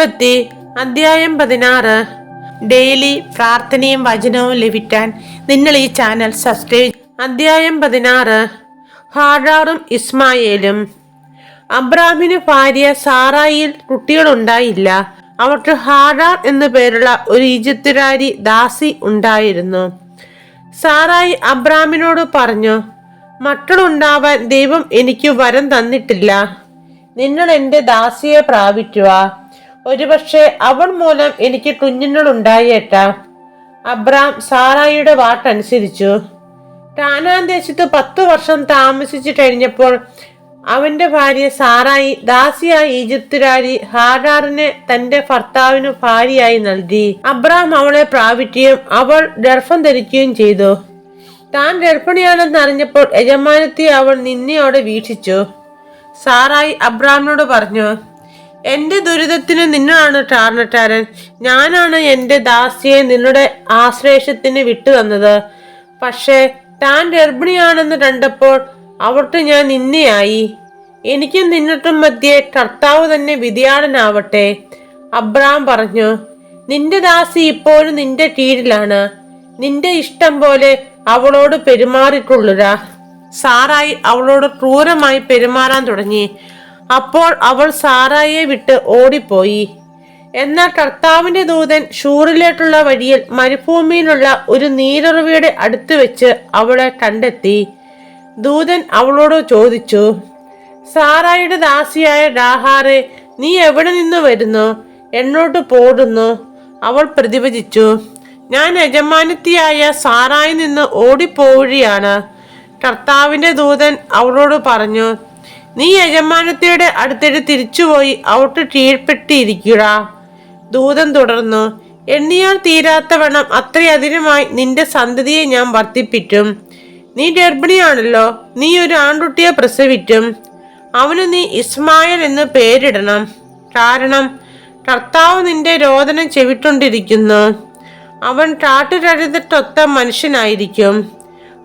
ഉൽപ്പത്തി അധ്യായം പതിനാറ്. ഡെയിലി പ്രാർത്ഥനയും വചനവും ലഭിക്കാൻ നിങ്ങൾ ഈ ചാനൽ സബ്സ്ക്രൈബ് അധ്യായം പതിനാറ്. ഹാഡാറും ഇസ്മായേലും. അബ്രാമിന് ഭാര്യ സാറായിൽ കുട്ടികളുണ്ടായില്ല. അവർക്ക് ഹാഡാർ എന്നു പേരുള്ള ഒരു ഈജിപ്തുകാരി ദാസി ഉണ്ടായിരുന്നു. സാറായി അബ്രാമിനോട് പറഞ്ഞു മക്കളുണ്ടാവാൻ ദൈവം എനിക്ക് വരം തന്നിട്ടില്ല. നിങ്ങൾ എന്റെ ദാസിയെ പ്രാപിക്കുക. ഒരുപക്ഷെ അവൾ മൂലം എനിക്ക് കുഞ്ഞുങ്ങൾ ഉണ്ടായേട്ടാ അബ്രാം സാറായിയുടെ വാട്ടനുസരിച്ചു കാനാൻ ദേശത്ത് പത്തു വർഷം താമസിച്ചു കഴിഞ്ഞപ്പോൾ അവന്റെ ഭാര്യ സാറായി ദാസിയായ ഈജിപ്തുരാരി ഹാഡാറിനെ തന്റെ ഭർത്താവിന് ഭാര്യയായി നൽകി. അബ്രാം അവളെ പ്രാപിക്കുകയും അവൾ ഗർഭം ധരിക്കുകയും ചെയ്തു. താൻ ഗർഭിണിയാണെന്ന് അറിഞ്ഞപ്പോൾ യജമാനത്തെ അവൾ നിന്നയോടെ വീക്ഷിച്ചു. സാറായി അബ്രാമിനോട് പറഞ്ഞു എന്റെ ദുരിതത്തിന് നിന്നാണ് ടാർണറ്റാരൻ. ഞാനാണ് എന്റെ ദാസിയെ നിന്നുടെ ആശ്ലേഷത്തിന് വിട്ടു തന്നത് പക്ഷേ താൻ ഗർഭിണിയാണെന്ന് കണ്ടപ്പോൾ അവർക്ക് ഞാൻ നിന്നെയായി എനിക്കും നിന്നിട്ടും മധ്യേ കർത്താവ് തന്നെ വിധിയാടനാവട്ടെ അബ്രാം പറഞ്ഞു. നിന്റെ ദാസി ഇപ്പോഴും നിന്റെ കീഴിലാണ്. നിന്റെ ഇഷ്ടം പോലെ അവളോട് പെരുമാറിക്കൊള്ളുക. സാറായി അവളോട് ക്രൂരമായി പെരുമാറാൻ തുടങ്ങി. അപ്പോൾ അവൾ സാറായെ വിട്ട് ഓടിപ്പോയി. എന്നാൽ കർത്താവിന്റെ ദൂതൻ ഷൂറിലേട്ടുള്ള വഴിയിൽ മരുഭൂമിയിലുള്ള ഒരു നീരുറവിയുടെ അടുത്ത് വെച്ച് അവളെ കണ്ടെത്തി. ദൂതൻ അവളോട് ചോദിച്ചു സാറായുടെ ദാസിയായ ഡാഹാറെ നീ എവിടെ നിന്ന് വരുന്നു? എന്നോട്ട് പോടുന്നു. അവൾ പ്രതിഭജിച്ചു ഞാൻ യജമാനത്തിയായ സാറായി നിന്ന് ഓടിപ്പോവുകയാണ്. കർത്താവിന്റെ ദൂതൻ അവളോട് പറഞ്ഞു നീ യജമാനത്തിയുടെ അടുത്തേക്ക് തിരിച്ചുപോയി അവട്ട് കീഴ്പ്പെട്ടിരിക്കുക ദൂതൻ തുടർന്നു എണ്ണിയാൽ തീരാത്തവണ്ണം അത്രയധികമായി നിന്റെ സന്തതിയെ ഞാൻ വർദ്ധിപ്പിക്കും. നീ ഗർഭിണിയാണല്ലോ നീ ഒരു ആൺകുട്ടിയെ പ്രസവിക്കും. അവന് നീ ഇസ്മായൽ എന്ന് പേരിടണം. കാരണം കർത്താവ് നിന്റെ രോദനം ചെവിട്ടുകൊണ്ടിരിക്കുന്നു അവൻ കാട്ടുകഴുതിട്ടൊത്ത മനുഷ്യനായിരിക്കും.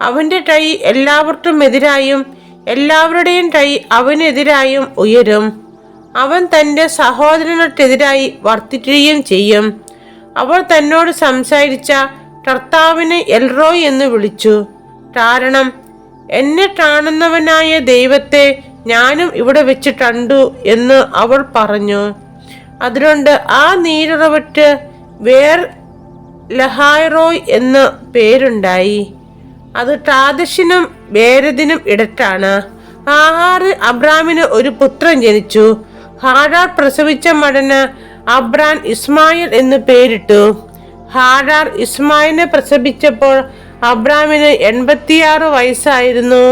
അവന്റെ കൈ എല്ലാവർക്കും എതിരായും എല്ലാവരുടെയും കൈ അവനെതിരായും ഉയരും. അവൻ തന്റെ സഹോദരനെതിരായി വർത്തിക്കുകയും ചെയ്യും. അവർ തന്നോട് സംസാരിച്ച കർത്താവിനെ എൽറോയ് എന്ന് വിളിച്ചു. കാരണം എന്നെ കാണുന്നവനായ ദൈവത്തെ ഞാനും ഇവിടെ വെച്ച് കണ്ടു എന്ന് അവൾ പറഞ്ഞു. അതുകൊണ്ട് ആ നീരുറവറ്റ് വേർ ലഹായ്റോയ് എന്ന് പേരുണ്ടായി. അത് ടാദശിനും വേരദിനും ഇടറ്റാണ്. ആഹാറ് അബ്രാമിന് ഒരു പുത്രൻ ജനിച്ചു. ഹാരാർ പ്രസവിച്ച മടന് അബ്രാൻ ഇസ്മായിൽ എന്ന് പേരിട്ടു. ഹാരാർ ഇസ്മായിലിനെ പ്രസവിച്ചപ്പോൾ അബ്രാമിന് എൺപത്തിയാറ് വയസ്സായിരുന്നു.